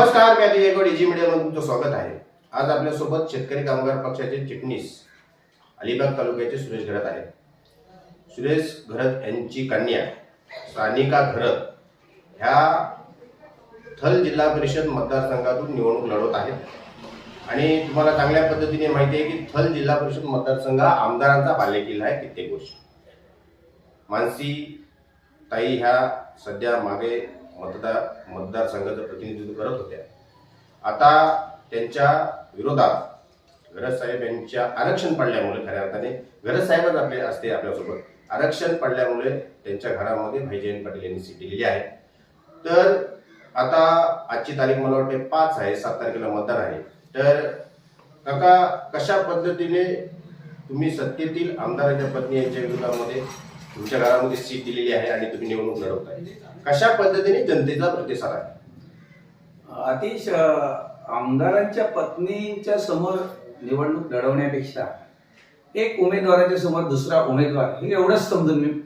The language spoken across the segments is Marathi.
नमस्कार मी अजय गायकवाड इजी मीडियामध्ये तुमचं स्वागत आहे. आज आपल्यासोबत शेतकरी कामगार पक्षाचे चिटणीस अलिबाग तालुक्याचे सुरेश घरत आहेत. सुरेश घरत यांची कन्या सानिका घरत ह्या थल जिल्हा परिषद मतदारसंघातून निवडणूक लढवत आहेत. आणि तुम्हाला चांगल्या पद्धतीने माहिती आहे की थल जिल्हा परिषद मतदारसंघ हा आमदारांचा बालेकिल्ला आहे कित्येक वर्ष. मानसी ताई ह्या सध्या मागे मतदार मतदारसंघाचं प्रतिनिधित्व करत होत्या. आता त्यांच्या विरोधात गरज साहेब यांच्या आरक्षण पडल्यामुळे खऱ्या अर्थाने गरज साहेबच आपले असते आपल्यासोबत. आरक्षण पडल्यामुळे त्यांच्या घरामध्ये भाई जयंत पाटील यांनी सीट दिलेली आहे. तर आता आजची तारीख मला वाटते पाच आहे सात तारखेला मतदान आहे. तर काका कशा पद्धतीने तुम्ही सत्तेतील आमदाराच्या पत्नी यांच्या विरोधामध्ये तुमच्या घरामध्ये सीट दिलेली आहे आणि तुम्ही निवडणूक लढवताय? कशा पद्धतीने जनतेचा प्रतिसाद आहे? अतिश आमदारांच्या पत्नीच्या समोर निवडणूक लढवण्यापेक्षा एक उमेदवाराच्या समोर दुसरा उमेदवार हे एवढंच समजून मी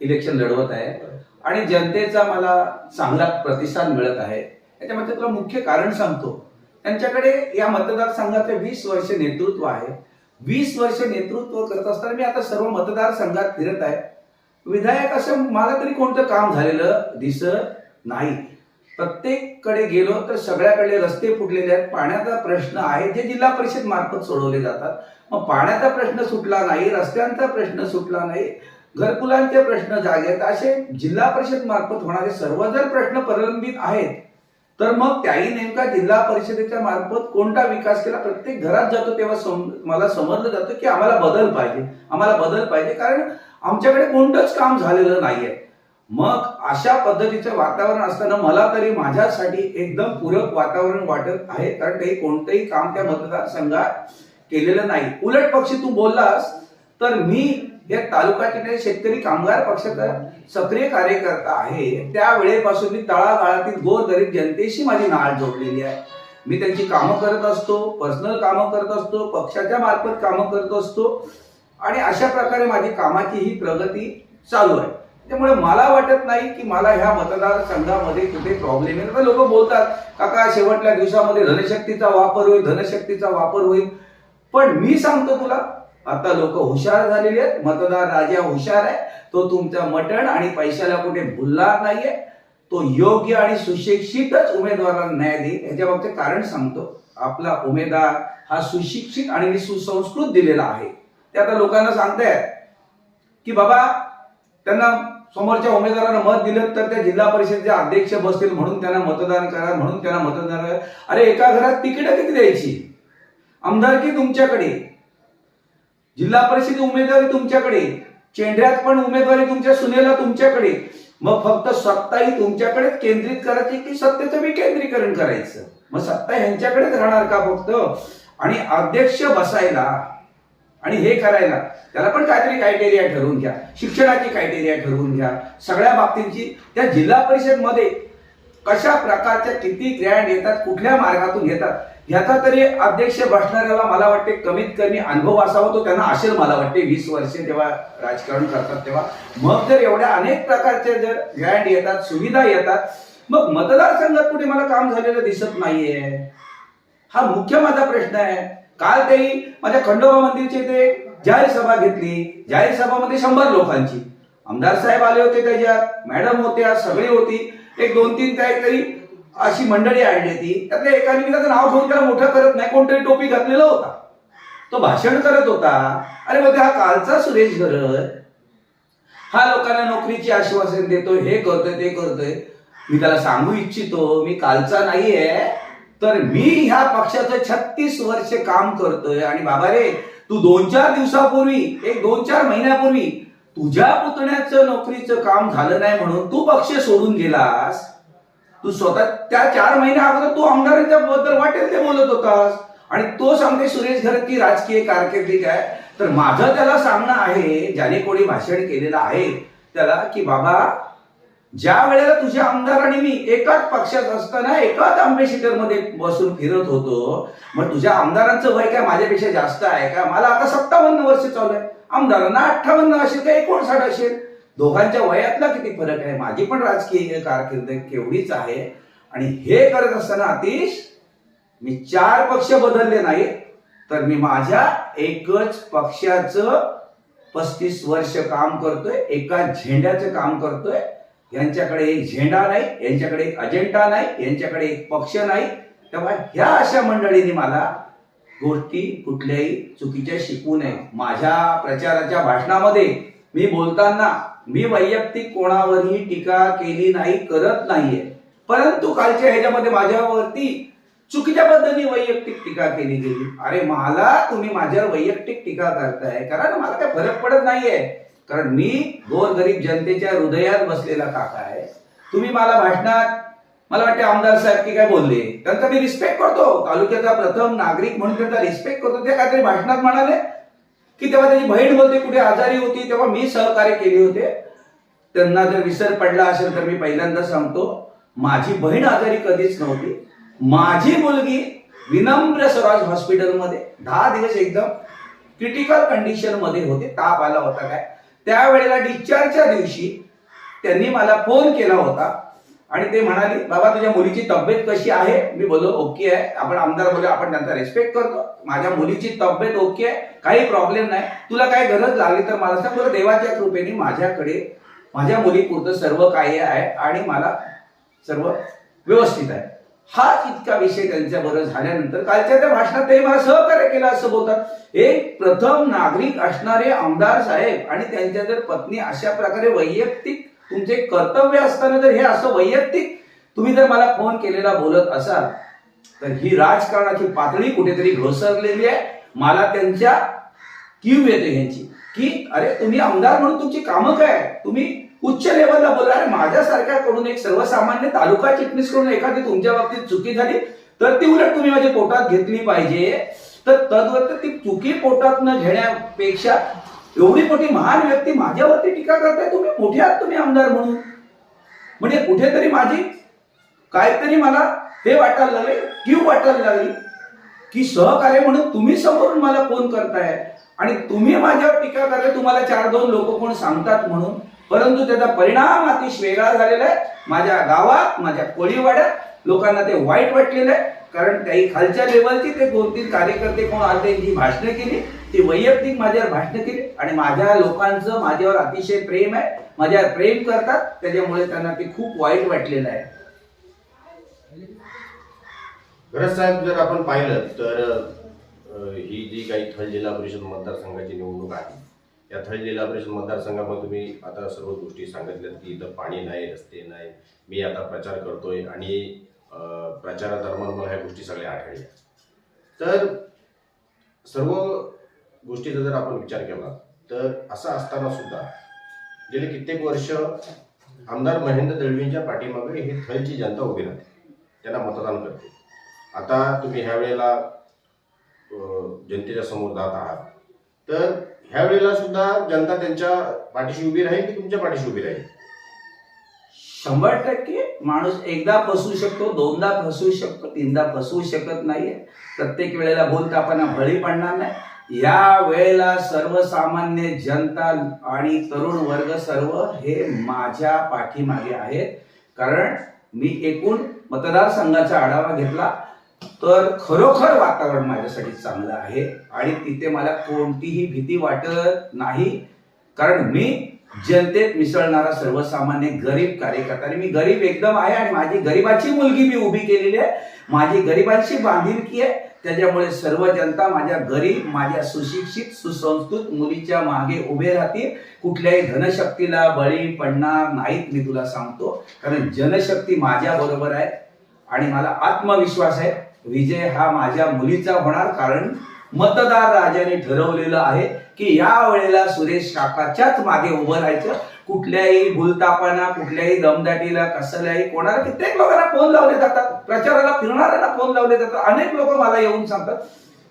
इलेक्शन लढवत आहे. आणि जनतेचा मला चांगला प्रतिसाद मिळत आहे. याच्यामध्ये तुला मुख्य कारण सांगतो. त्यांच्याकडे या मतदारसंघाचे वीस वर्ष नेतृत्व आहे. वीस वर्ष नेतृत्व करत असताना मी आता सर्व मतदारसंघात फिरत आहे. विधायक असं मला तरी कोणतं काम झालेलं दिसत नाही. प्रत्येककडे गेलो तर सगळ्याकडे रस्ते फुटलेले आहेत. पाण्याचा प्रश्न आहे. जे जिल्हा परिषद मार्फत सोडवले जातात. मग पाण्याचा प्रश्न सुटला नाही रस्त्यांचा प्रश्न सुटला नाही घरकुलांचे प्रश्न जागे आहेत. असे जिल्हा परिषद मार्फत होणारे सर्व जर प्रश्न प्रलंबित आहेत. तर मग त्याही नेमका जिल्हा परिषदेच्या मार्फत कोणता विकास केला? प्रत्येक घरात जातो तेव्हा सम- मला समजलं जातं की आम्हाला बदल पाहिजे. आम्हाला बदल पाहिजे कारण आमच्याकडे कोणतंच काम झालेलं नाहीये. मग अशा पद्धतीचं वातावरण असताना मला तरी माझ्यासाठी एकदम पूरक वातावरण वाटत आहे. कारण काही कोणतंही काम त्या मतदारसंघात केलेलं नाही. उलट पक्षी तू बोललास तर मी या तालुका ठिकाणी शेतकरी कामगार पक्षाचा सक्रिय कार्यकर्ता आहे. त्यावेळेपासून मी तळागाळातील गोरगरीब जनतेशी माझी नाळ जोडलेली आहे. मी त्यांची कामं करत असतो पर्सनल कामं करत असतो पक्षाच्या मार्फत कामं करत असतो. आणि अशा प्रकारे माझी कामाची ही प्रगती चालू आहे. त्यामुळे मला वाटत नाही की मला ह्या मतदारसंघामध्ये कुठे प्रॉब्लेम येईल लोक बोलतात काका शेवटल्या दिवसामध्ये धनशक्तीचा वापर होईल धनशक्तीचा वापर होईल. पण मी सांगतो तुला आता लोक हुशार झालेले आहेत. मतदार राजा हुशार आहे. तो तुमचा मटण आणि पैशाला कुठे भुलणार नाहीये. तो योग्य आणि सुशिक्षितच उमेदवाराला न्याय देईल. याच्या बाबतीत कारण सांगतो. आपला उमेदवार हा सुशिक्षित आणि सुसंस्कृत दिलेला आहे. ते आता लोकांना सांगतायत की बाबा त्यांना समोरच्या उमेदवारांना मत दिलं तर त्या जिल्हा परिषदेचे अध्यक्ष बसतील म्हणून त्यांना मतदान करा म्हणून त्यांना मतदान करा. अरे एका घरात तिकीट किती द्यायची? आमदारकी तुमच्याकडे. जिल्हा परिषद उमेदवारी तुमच्याकडे चेंढऱ्यात पण उमेदवारी तुमच्या सुनेला तुमच्याकडे. मग फक्त सत्ताही तुमच्याकडे केंद्रित करायची की सत्तेचं विकेंद्रीकरण करायचं? मग सत्ता ह्यांच्याकडेच राहणार का फक्त? आणि अध्यक्ष बसायला आणि हे करायला त्याला पण काहीतरी क्रायटेरिया ठरवून घ्या. शिक्षणाची क्रायटेरिया ठरवून घ्या. सगळ्या बाबतींची. त्या जिल्हा परिषदमध्ये कशा प्रकारच्या किती ग्रँड येतात कुठल्या मार्गातून येतात याचा तरी अध्यक्ष बसणाऱ्याला मला वाटते कमीत कमी अनुभव असावा तो त्यांना असेल मला वाटते. वीस वर्षे जेव्हा राजकारण करतात तेव्हा. मग जर एवढ्या अनेक प्रकारचे जर ग्रँड येतात सुविधा येतात मग मतदारसंघात कुठे मला काम झालेलं दिसत नाहीये. हा मुख्य माझा प्रश्न आहे. काल तेही माझ्या खंडोबा मंदिरचे ते जाहीर सभा घेतली. जाहीर सभामध्ये शंभर लोकांची. आमदार साहेब आले होते त्याच्यात मॅडम होत्या सगळी होती. एक दोन तीन काहीतरी अशी मंडळी आणली होती त्यातल्या एकाने मी त्याचं नाव घेऊन त्याला मोठं करत नाही कोणतरी टोपी घातलेला होता. तो भाषण करत होता. अरे मग हा कालचा सुरेश गरज हा लोकांना नोकरीची आश्वासन देतोय हे करतोय ते करतोय. मी त्याला सांगू इच्छितो मी कालचा नाहीये. तर मी ह्या पक्षाचं छत्तीस वर्ष काम करतोय. आणि बाबा रे तू दोन चार दिवसापूर्वी एक दोन चार महिन्यापूर्वी तुझ्या पुतण्याचं नोकरीचं काम झालं नाही म्हणून तू पक्ष सोडून गेलास. तू स्वतः त्या चार महिन्या अगोदर तू आमदारांच्या बद्दल वाटेल ते बोलत होतास. आणि तो सांगते सुरेश घरती राजकीय कारकिर्दी काय तर माझं त्याला सांगणं आहे ज्याने कोणी भाषण केलेलं आहे त्याला की बाबा ज्या वेळेला तुझ्या आमदार आणि मी एकाच पक्षात असताना एकाच आंबेसिटरमध्ये बसून फिरत होतो मग तुझ्या आमदारांचं वय काय माझ्यापेक्षा जास्त आहे का? मला आता सत्तावन्न वर्ष चालू आहे. आमदारांना अठ्ठावन्न असेल का एकोणसाठ असेल? दोघांच्या वयातला किती फरक आहे? माझी पण राजकीय कारकीर्द केवढीच आहे. आणि हे करत असताना अतिश मी चार पक्ष बदलले नाहीत तर मी माझ्या एकच पक्षाचं पस्तीस वर्ष काम करतोय एका झेंड्याचं काम करतोय. यांच्याकडे एक झेंडा नाही यांच्याकडे एक अजेंडा नाही यांच्याकडे एक पक्ष नाही. तेव्हा ह्या अशा मंडळींनी मला गोष्टी कुठल्याही चुकीच्या शिकू नये. माझ्या प्रचाराच्या भाषणामध्ये मी बोलताना मी वैयक्तिक कोणावरही टीका केली नाही करत नाहीये. परंतु कालच्या ह्याच्यामध्ये माझ्यावरती चुकीच्या पद्धतीने वैयक्तिक टीका केली गेली. अरे मला तुम्ही माझ्यावर वैयक्तिक टीका करताय कारण मला काय फरक पडत नाहीये. कारण मी गोरगरीब जनतेच्या हृदयात बसलेला काका आहे. तुम्ही मला भाषणात मला वाटते आमदार साहेब की काय बोलले? त्यांचा मी रिस्पेक्ट करतो. तालुक्याचा प्रथम नागरिक म्हणून त्यांचा रिस्पेक्ट करतो. ते काहीतरी भाषणात म्हणाले. की तेव्हा त्याची बहीण बोलते कुठे आजारी होती तेव्हा मी सहकार्य केले होते. त्यांना जर विसर पडला असेल तर मी पहिल्यांदा सांगतो माझी बहीण आजारी कधीच नव्हती. माझी मुलगी विनम्र स्वराज हॉस्पिटलमध्ये दहा दिवस एकदम क्रिटिकल कंडिशनमध्ये होते ताप आला होता काय. त्यावेळेला डिस्चार्जच्या दिवशी त्यांनी मला फोन केला होता. आणि ते म्हणाले बाबा तुझ्या मुलीची तब्येत कशी आहे? मी बोललो ओके आहे. आपण आमदार बोललो आपण त्यांचा रिस्पेक्ट करतो. माझ्या मुलीची तब्येत ओके आहे काही प्रॉब्लेम नाही. तुला काय गरज लागली तर मला सांग. बरं देवाच्या कृपेने माझ्याकडे माझ्या मुलीपुरतं सर्व काही आहे आणि मला सर्व व्यवस्थित आहे. हा इतका विषय त्यांच्या बरोबर झाल्यानंतर कालच्या त्या भाषणात ते मला सहकार्य केलं असं बोलतात. एक प्रथम नागरिक असणारे आमदार साहेब आणि त्यांच्या जर पत्नी अशा प्रकारे वैयक्तिक तुमचे कर्तव्य असताना जर हे असं वैयक्तिक तुम्ही जर मला फोन केलेला बोलत असाल तर ही राजकारणाची पातळी कुठेतरी घसरलेली आहे. मला त्यांच्या कीव येते ह्यांची की अरे तुम्ही आमदार म्हणून तुमची कामं काय? तुम्ही उच्च लेवलला बोला अरे माझ्यासारख्याकडून एक सर्वसामान्य तालुका चिटणीस करून एखादी तुमच्या बाबतीत चुकी झाली तर ती उलट तुम्ही माझ्या पोटात घेतली पाहिजे. तर तद्वत ती चुकी पोटात न घेण्यापेक्षा एवढी मोठी महान व्यक्ती माझ्यावरती टीका करताय कुठे आहात तुम्ही आमदार म्हणून? म्हणजे कुठेतरी माझी काहीतरी मला हे वाटायला लागले कीव वाटायला लागली की सहकार्य म्हणून तुम्ही समोरून मला फोन करताय. आणि तुम्ही माझ्यावर टीका करताय तुम्हाला चार दोन लोक कोण सांगतात म्हणून. परंतु त्याचा परिणाम अतिश वेगळा झालेला आहे. माझ्या गावात माझ्या कोळीवाड्यात लोकांना ते वाईट वाटलेलं आहे. कारण काही खालच्या लेवलची ते दोन तीन कार्यकर्ते कोण आले जी भाषणं केली ती वैयक्तिक माझ्यावर भाषणं केली आणि माझ्या लोकांचं माझ्यावर अतिशय प्रेम आहे. माझ्यावर प्रेम करतात. त्याच्यामुळे त्यांना ते खूप वाईट वाटलेलं आहे. गरज साहेब जर आपण पाहिलं तर ही जी काही थळ जिल्हा परिषद मतदारसंघाची निवडणूक आहे या थळ जिल्हा परिषद मतदारसंघामध्ये तुम्ही आता सर्व गोष्टी सांगितल्यात की इथं पाणी नाही रस्ते नाही. मी आता प्रचार करतोय आणि प्रचारादरम्यान मला ह्या गोष्टी सगळ्या आढळल्या तर सर्व गोष्टीचा जर आपण विचार केला तर असं असताना सुद्धा गेले कित्येक वर्ष आमदार महेंद्र दळवींच्या पाठीमागे ही थळची जनता उभी राहते. त्यांना मतदान करते. आता तुम्ही ह्या वेळेला जनतेच्या समोर जात आहात. तर ह्या वेळेला सुद्धा जनता त्यांच्या पाठीशी उभी राहील की तुमच्या पाठीशी उभी राहील? शंभर टक्के माणूस एकदा फसू शकतो दोनदा फसू शकतो तीनदा फसवू शकत नाहीये. प्रत्येक वेळेला बोलताना बळी पडणार नाही. या वेळेला सर्वसामान्य जनता आणि तरुण वर्ग सर्व हे माझ्या पाठीमागे आहेत. कारण मी एकूण मतदारसंघाचा आढावा घेतला तर खरोखर वातावरण माझ्यासाठी चांगलं आहे आणि तिथे मला कोणतीही भीती वाटत नाही. कारण मी जनतेत मिसळणारा सर्वसामान्य गरीब कार्यकर्ता. आणि मी गरीब एकदम आहे आणि माझी गरीबाची मुलगी मी उभी केलेली आहे. माझी गरिबांची बांधिलकी आहे. त्याच्यामुळे सर्व जनता माझ्या गरीब माझ्या सुशिक्षित सुसंस्कृत मुलीच्या मागे उभे राहतील. कुठल्याही धनशक्तीला बळी पडणार नाहीत मी तुला सांगतो. कारण जनशक्ती माझ्या बरोबर आहे आणि मला आत्मविश्वास आहे. विजय हा माझ्या मुलीचा होणार कारण मतदार राजाने ठरवलेलं आहे की या वेळेला सुरेश काकाच्याच मागे उभं राहायचं. कुठल्याही भूलतापाना कुठल्याही दमदाटीला कसल्याही कोणाला कित्येक लोकांना फोन लावले जातात. प्रचाराला फिरणाऱ्यांना फोन लावले जातात. अनेक लोक मला येऊन सांगतात.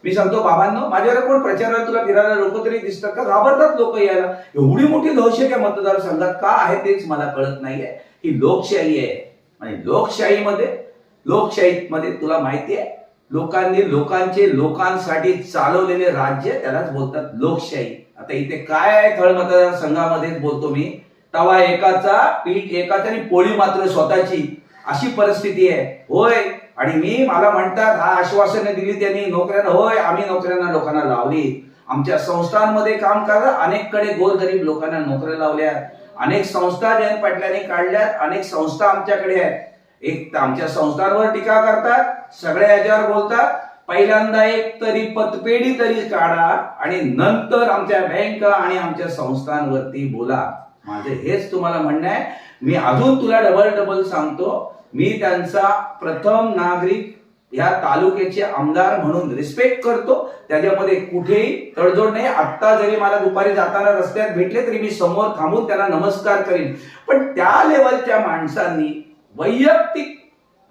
मी सांगतो बाबांनो माझ्यावर कोण प्रचाराला तुला फिरायला लोक तरी दिसतात का? घाबरतात लोक यायला. एवढी मोठी दहशत या मतदारसंघात. का आहे तेच मला कळत नाहीये. ही लोकशाही आहे. आणि लोकशाहीमध्ये लोकशाहीमध्ये तुला माहिती आहे लोकांनी लोकांचे लोकांसाठी चालवलेले राज्य त्यालाच बोलतात लोकशाही. आता इथे काय आहे थळ मतदारसंघामध्येच बोलतो मी? तवा एकाचा पीठ एकाचा आणि पोळी मात्र स्वतःची. अशी परिस्थिती आहे. होय. आणि मी मला म्हणतात हा आश्वासने दिली त्यांनी नोकऱ्यांना होय आम्ही नोकऱ्यांना लोकांना लावली. आमच्या संस्थांमध्ये काम करा अनेककडे गोरगरीब लोकांना नोकऱ्या लावल्या. अनेक संस्था जयंत पाटलांनी काढल्यात अनेक संस्था आमच्याकडे आहेत. एक तर आमच्या संस्थांवर टीका करतात सगळ्या याच्यावर बोलतात. पहिल्यांदा एक तरी पतपेढी तरी काढा आणि नंतर आमच्या बँक आणि आमच्या संस्थांवरती बोला. माझं हेच तुम्हाला म्हणणं आहे. मी अजून तुला डबल डबल सांगतो. मी त्यांचा प्रथम नागरिक या तालुक्याचे आमदार म्हणून रिस्पेक्ट करतो. त्याच्यामध्ये कुठेही तडजोड नाही. आत्ता जरी मला दुपारी जाताना रस्त्यात भेटले तरी मी समोर थांबून त्यांना नमस्कार करीन. पण त्या लेवलच्या माणसांनी वैयक्तिक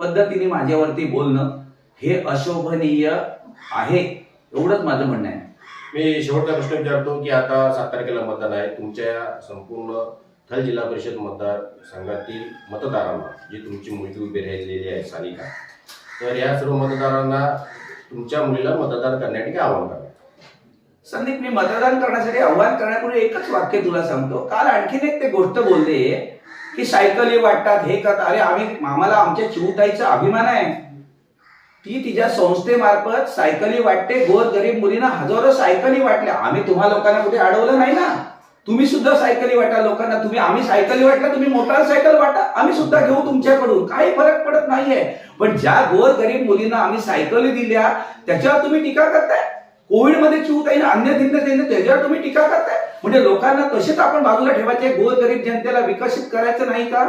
पद्धतीने माझ्यावरती बोलणं हे अशोभनीय आहे. एवढंच माझं म्हणणं आहे. मी शेवटचा प्रश्न विचारतो की आता सात तारखेला मतदान आहे. तुमच्या संपूर्ण थल जिल्हा परिषद मतदार संघातील मतदारांना जी तुमची मुलगी उभी राहिलेली आहे सानिका तर या सर्व मतदारांना तुमच्या मुलीला मतदान करण्यासाठी आवाहन करा संदीप मी मतदान करण्यासाठी आव्हान करण्यापूर्वी एकच वाक्य तुला सांगतो. काल आणखीन एक ते गोष्ट बोलले की सायकली वाटतात हे करतात. अरे आम्ही आम्हाला आमच्या चिवताईचा अभिमान आहे. ती तिच्या संस्थेमार्फत सायकली वाटते. गोर गरीब मुलींना हजारो सायकली वाटल्या. आम्ही तुम्हा लोकांना कुठे अडवलं नाही ना? तुम्ही सुद्धा सायकली वाटा लोकांना. तुम्ही आम्ही सायकली वाटल्या तुम्ही मोटारसायकल वाटा. आम्ही सुद्धा घेऊ तुमच्याकडून. काही फरक पडत नाहीये. पण ज्या गोर गरीब मुलींना आम्ही सायकली दिल्या त्याच्यावर तुम्ही टीका करताय? कोविडमध्ये चिवताईन अन्य दिलं त्याच्यावर तुम्ही टीका करताय? म्हणजे लोकांना तसेच आपण बाजूला ठेवायचे. गोर गरीब जनतेला विकसित करायचं नाही का?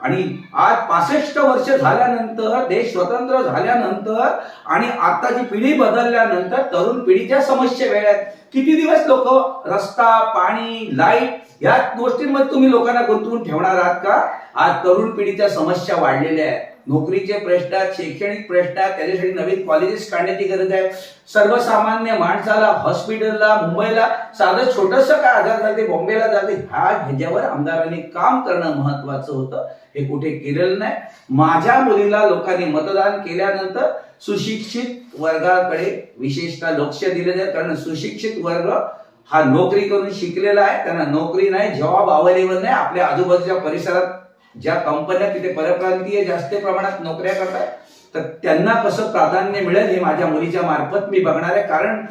आणि आज पासष्ट वर्ष झाल्यानंतर देश स्वतंत्र झाल्यानंतर आणि आताची पिढी बदलल्यानंतर तरुण पिढीच्या समस्या वेगळ्या आहेत किती दिवस लोक रस्ता पाणी लाइट या गोष्टींमध्ये तुम्ही लोकांना गुंतवून ठेवणार आहात का? आज तरुण पिढीच्या समस्या वाढलेल्या आहेत. नोकरीचे प्रश्न आहेत शैक्षणिक प्रश्न आहेत त्याच्यासाठी नवीन कॉलेजेस काढण्याची गरज आहे. सर्वसामान्य माणसाला हॉस्पिटलला मुंबईला साधं छोटस काय आजार झाले बॉम्बेला जाते ह्या ह्याच्यावर आमदारांनी काम करणं महत्वाचं होतं. हे कुठे केलेलं नाही. माझ्या मुलीला लोकांनी मतदान केल्यानंतर सुशिक्षित वर्गाकडे विशेषतः लक्ष दिलं जाईल कारण सुशिक्षित वर्ग हा नोकरी करून शिकलेला आहे त्यांना नोकरी नाही जॉब अवेलेबल नाही आपल्या आजूबाजूच्या परिसरात ज्या कंपन्या तिथे परप्रांतीय जास्त प्रमाणात नोकऱ्या करतात तर त्यांना कसं प्राधान्य मिळेल हे माझ्या मुलीच्या मार्फत मी बघणार आहे. कारण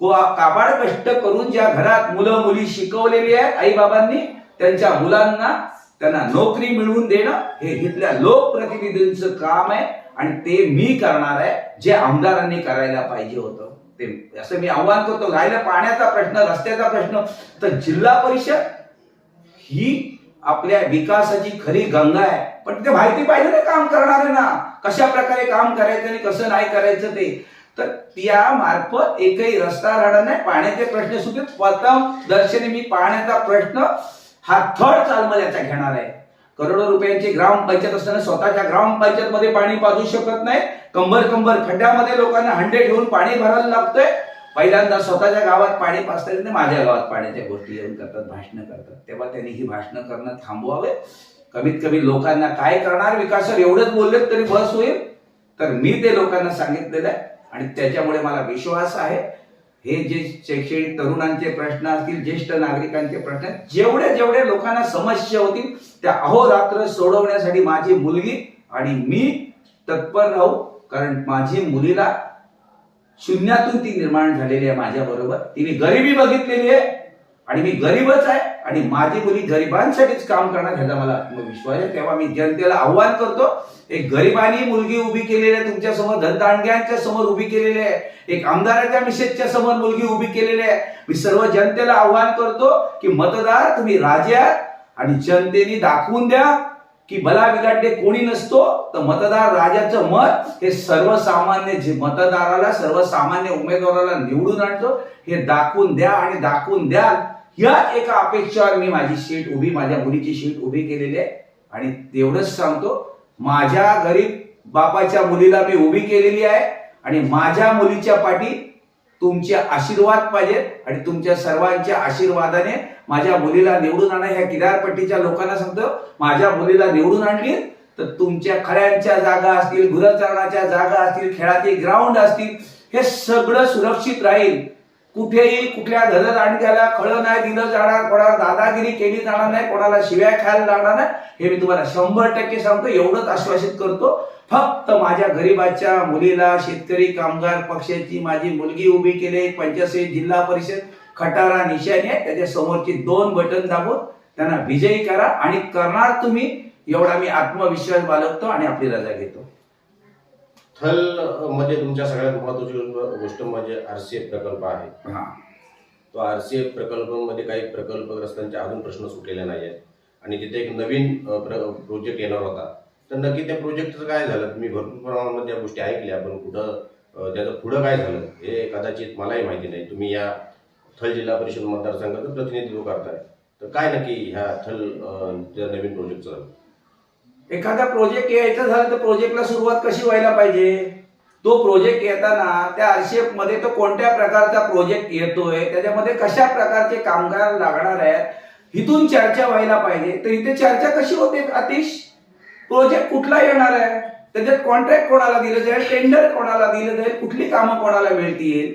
को- काबाड कष्ट करून ज्या घरात मुलं मुली शिकवलेली आहेत आई बाबांनी त्यांच्या मुलांना त्यांना नोकरी मिळवून देणं हे इथल्या लोकप्रतिनिधींचं काम आहे आणि ते मी करणार आहे जे आमदारांनी करायला पाहिजे होतं. ते असं मी आव्हान करतो राहिला पाण्याचा प्रश्न रस्त्याचा प्रश्न तर जिल्हा परिषद ही आपल्या विकासाची खरी गंगा आहे. पण ते माहिती पाहिजे ना काम करणारे ना कशा प्रकारे काम करायचं आणि कसं नाही करायचं ते. तर त्या मार्फत एकही रस्ता राहणार नाही. पाण्याचे प्रश्न सुद्धा प्रथम दर्शनी मी पाण्याचा प्रश्न हा थर्ड चालमल्याचा घेणार आहे. करोडो रुपयांची ग्रामपंचायत असताना स्वतःच्या ग्रामपंचायत मध्ये पाणी पाजू शकत नाही. कंबर कंबर खड्ड्यामध्ये लोकांना हंडे ठेवून पाणी भरायला लागतंय. पहिल्यांदा स्वतःच्या गावात पाणी पाजता येत माझ्या गावात पाण्याच्या गोष्टी येऊन करतात भाषणं करतात. तेव्हा त्यांनी ही भाषणं करणं थांबवावे. कमीत कमी लोकांना काय करणार? विकासावर एवढंच बोलले तरी बस होईल. तर मी ते लोकांना सांगितलेलं आहे आणि त्याच्यामुळे मला विश्वास आहे. हे जे शैक्षणिक तरुणांचे प्रश्न असतील ज्येष्ठ नागरिकांचे प्रश्न जेवढे जेवढे लोकांना समस्या होतील त्या अहोरात्र सोडवण्यासाठी माझी मुलगी आणि मी तत्पर राहू. कारण माझी मुलीला शून्यातून ती निर्माण झालेली आहे माझ्या बरोबर तिने गरिबी बघितलेली आहे. आणि मी गरीबच आहे आणि माझी मुली गरिबांसाठीच काम करणार ह्याचा मला आत्मविश्वास आहे. तेव्हा मी जनतेला आव्हान करतो एक गरिबांनी मुलगी उभी केलेली आहे तुमच्यासमोर धनदांडग्यांच्या समोर उभी केलेली आहे. एक आमदाराच्या मिसेसच्या समोर मुलगी उभी केलेली आहे. मी सर्व जनतेला आव्हान करतो की मतदार तुम्ही राजे आहात आणि जनतेने दाखवून द्या की भला बिघाडले कोणी नसतो तर मतदार राजाचं मत हे सर्वसामान्य जे मतदाराला सर्वसामान्य उमेदवाराला निवडून आणतो. हे दाखवून द्या आणि दाखवून द्याल. या एका अपेक्षेवर मी माझी शीट उभी माझ्या मुलीची शीट उभी केलेली आहे. आणि तेवढंच सांगतो माझ्या गरीब बापाच्या मुलीला मी उभी केलेली आहे आणि माझ्या मुलीच्या पाठी तुमचे आशीर्वाद पाहिजेत आणि तुमच्या सर्वांच्या आशीर्वादाने माझ्या मुलीला निवडून आणा. ह्या किनारपट्टीच्या लोकांना सांगतो माझ्या मुलीला निवडून आणली तर तुमच्या खऱ्यांच्या जागा असतील गुरचरणाच्या जागा असतील खेळातील ग्राउंड असतील हे सगळं सुरक्षित राहील. कुठेही कुठल्या धनदांड्याला खळं नाही दिलं जाणार कोणाला दादागिरी केली जाणार नाही कोणाला शिव्या खायला लागणार नाही हे मी तुम्हाला शंभर टक्के सांगतो एवढंच आश्वासित करतो. फक्त माझ्या गरीबाच्या मुलीला शेतकरी कामगार पक्षाची माझी मुलगी उभी केली पंचायत जिल्हा परिषद खटारा निशाणी आहे त्याच्या समोरची दोन बटन दाबून त्यांना विजयी करा. आणि करणार तुम्ही एवढा मी आत्मविश्वास बाळगतो आणि आपली रजा घेतो. थल अ, मध्ये तुमच्या सगळ्यात महत्वाची गोष्ट म्हणजे आरसीएफ प्रकल्प आहे. हा. तो आरसीएफ प्रकल्पामध्ये काही प्रकल्पग्रस्तांचे अजून प्रश्न सुटलेले नाही आहेत आणि तिथे एक नवीन प्रोजेक्ट येणार होता तर नक्की त्या प्रोजेक्टचं काय झालं? मी भरपूर प्रमाणामध्ये या गोष्टी ऐकल्या पण कुठं त्याचं पुढं काय झालं? हे कदाचित मलाही माहिती नाही. तुम्ही या थल जिल्हा परिषद मतदारसंघाचं प्रतिनिधित्व करताय. तर काय नक्की ह्या थल नवीन प्रोजेक्टचं झालं? एखादा प्रोजेक्ट यायचा झाला तर प्रोजेक्टला सुरुवात कशी व्हायला पाहिजे? तो प्रोजेक्ट येताना त्या आरसीएफमध्ये तो कोणत्या प्रकारचा प्रोजेक्ट येतोय? त्याच्यामध्ये कशा प्रकारचे कामगार लागणार आहेत? इथून चर्चा व्हायला पाहिजे. तर इथे चर्चा कशी होते अतिश प्रोजेक्ट कुठला येणार आहे? त्याच्यात कॉन्ट्रॅक्ट कोणाला दिलं जाईल? टेंडर कोणाला दिलं जाईल? कुठली कामं कोणाला मिळतील?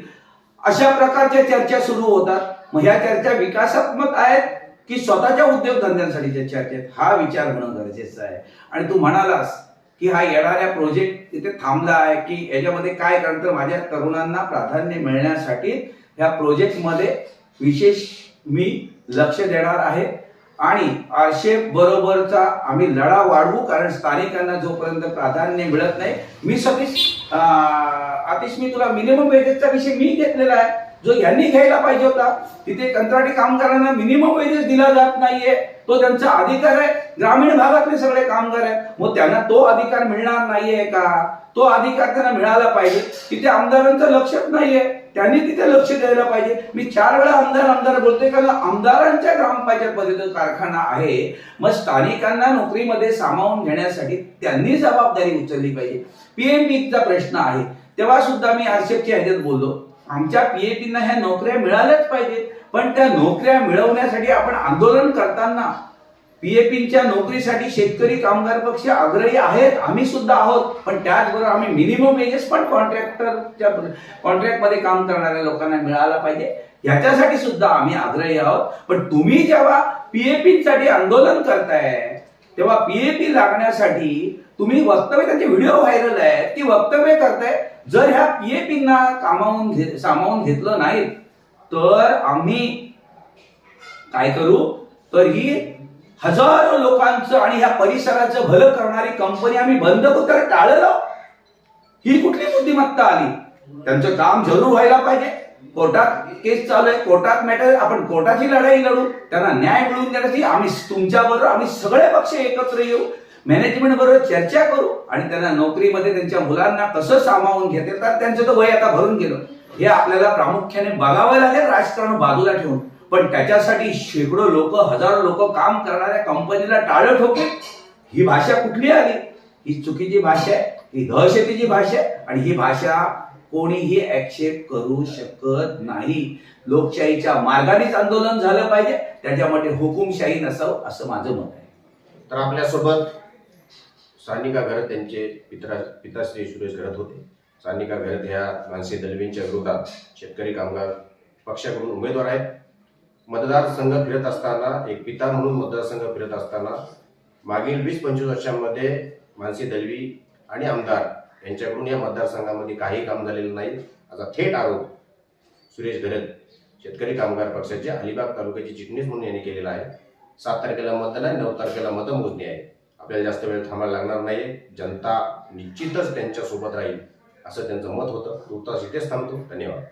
अशा प्रकारच्या चर्चा सुरू होतात. मग ह्या चर्चा विकासात्मक आहेत की स्वतःच्या उद्योगधंद्यांसाठीच्या चर्चेत हा विचार होणं गरजेचं आहे. आणि तू म्हणालास की हा येणाऱ्या प्रोजेक्ट तिथे थांबला आहे की याच्यामध्ये काय कारण तर माझ्या तरुणांना प्राधान्य मिळण्यासाठी ह्या प्रोजेक्टमध्ये विशेष मी लक्ष देणार आहे. आणि आरशे बरोबरचा आम्ही लढा वाढवू कारण स्थानिकांना जोपर्यंत प्राधान्य मिळत नाही मी सतीश आतिश मी तुला मिनिमम वेजेसचा विषय मी घेतलेला आहे. जो यांनी घ्यायला पाहिजे होता तिथे कंत्राटी कामगारांना मिनिमम वेजेस दिला जात नाहीये. तो त्यांचा अधिकार आहे. ग्रामीण भागातले सगळे कामगार आहेत. मग त्यांना तो अधिकार मिळणार नाहीये का? तो अधिकार त्यांना मिळाला पाहिजे. तिथे आमदारांचं लक्षच नाहीये. त्यांनी तिथे लक्ष द्यायला पाहिजे. मी चार वेळा आमदार आमदार बोलतोय कारण आमदारांच्या ग्रामपंचायत मध्ये जो कारखाना आहे मग स्थानिकांना नोकरीमध्ये सामावून घेण्यासाठी त्यांनी जबाबदारी उचलली पाहिजे. पीएमपीचा प्रश्न आहे. तेव्हा सुद्धा मी आरशेपच्या ह्याच्यात बोललो. आमच्या पीएपीना ह्या नोकऱ्या मिळाल्याच पाहिजेत. पण त्या नोकऱ्या मिळवण्यासाठी आपण आंदोलन करताना पीएपीच्या नोकरीसाठी शेतकरी कामगार पक्ष आग्रही आहेत. आम्ही सुद्धा आहोत. पण त्याचबरोबर आम्ही मिनिमम वेजेस पण कॉन्ट्रॅक्टरच्या कॉन्ट्रॅक्टमध्ये काम करणाऱ्या लोकांना मिळाला पाहिजे. याच्यासाठी सुद्धा आम्ही आग्रही आहोत. पण तुम्ही जेव्हा पीएपीसाठी आंदोलन करताय तेव्हा पीएपी लागण्यासाठी तुम्ही वक्तव्य त्यांचे व्हिडिओ व्हायरल आहेत ती वक्तव्य करताय. जर ह्या पीएपींना कामावून घे सामावून घेतलं नाही तर आम्ही काय करू? तर ही हजारो लोकांचं आणि ह्या परिसराचं भलं करणारी कंपनी आम्ही बंद करू. तर टाळलं. ही कुठली बुद्धिमत्ता आली? त्यांचं काम जरूर व्हायला पाहिजे. कोर्टात केस चालू आहे. कोर्टात मॅटर आपण कोर्टाची लढाई लढू. त्यांना न्याय मिळवून देण्यासाठी आम्ही तुमच्या बरोबर आम्ही सगळे पक्ष एकत्र येऊ. मॅनेजमेंट बरोबर चर्चा करू आणि त्यांना नोकरीमध्ये त्यांच्या मुलांना कसं सामावून घेते तर त्यांचं तर वय आता भरून गेलं. हे आपल्याला प्रामुख्याने बघावं लागेल राजकारण बाजूला ठेवून. पण त्याच्यासाठी शेकडो लोक हजारो लोक काम करणाऱ्या कंपनीला टाळं ठोके ही भाषा कुठली आली? ही चुकीची भाषा आहे ही दहशतीची भाषा आहे आणि ही भाषा कोणीही ऍक्सेप्ट करू शकत नाही. लोकशाहीच्या मार्गानेच आंदोलन झालं पाहिजे त्याच्यामध्ये हुकुमशाही नसावं असं माझं मत आहे. तर आपल्यासोबत सानिका घरत त्यांचे पित्रा पिताश्री सुरेश घरत होते. सानिका घरत ह्या मानसी दलवींच्या विरोधात शेतकरी कामगार पक्षाकडून उमेदवार आहेत. मतदारसंघ फिरत असताना एक पिता म्हणून मतदारसंघ फिरत असताना मागील वीस पंचवीस वर्षांमध्ये मानसी दलवी आणि आमदार यांच्याकडून या मतदारसंघामध्ये काही काम झालेलं नाही. असा थेट आरोप सुरेश घरत शेतकरी कामगार पक्षाचे अलिबाग तालुक्याची चिटणीस म्हणून यांनी केलेला आहे. सात तारखेला मतदान आहे नऊ तारखेला मतमोजणी आहे. आपल्याला जास्त वेळ थांबायला लागणार नाही जनता निश्चितच त्यांच्यासोबत राहील असं त्यांचं मत होतं. तुर्तास इथेच थांबतो. धन्यवाद.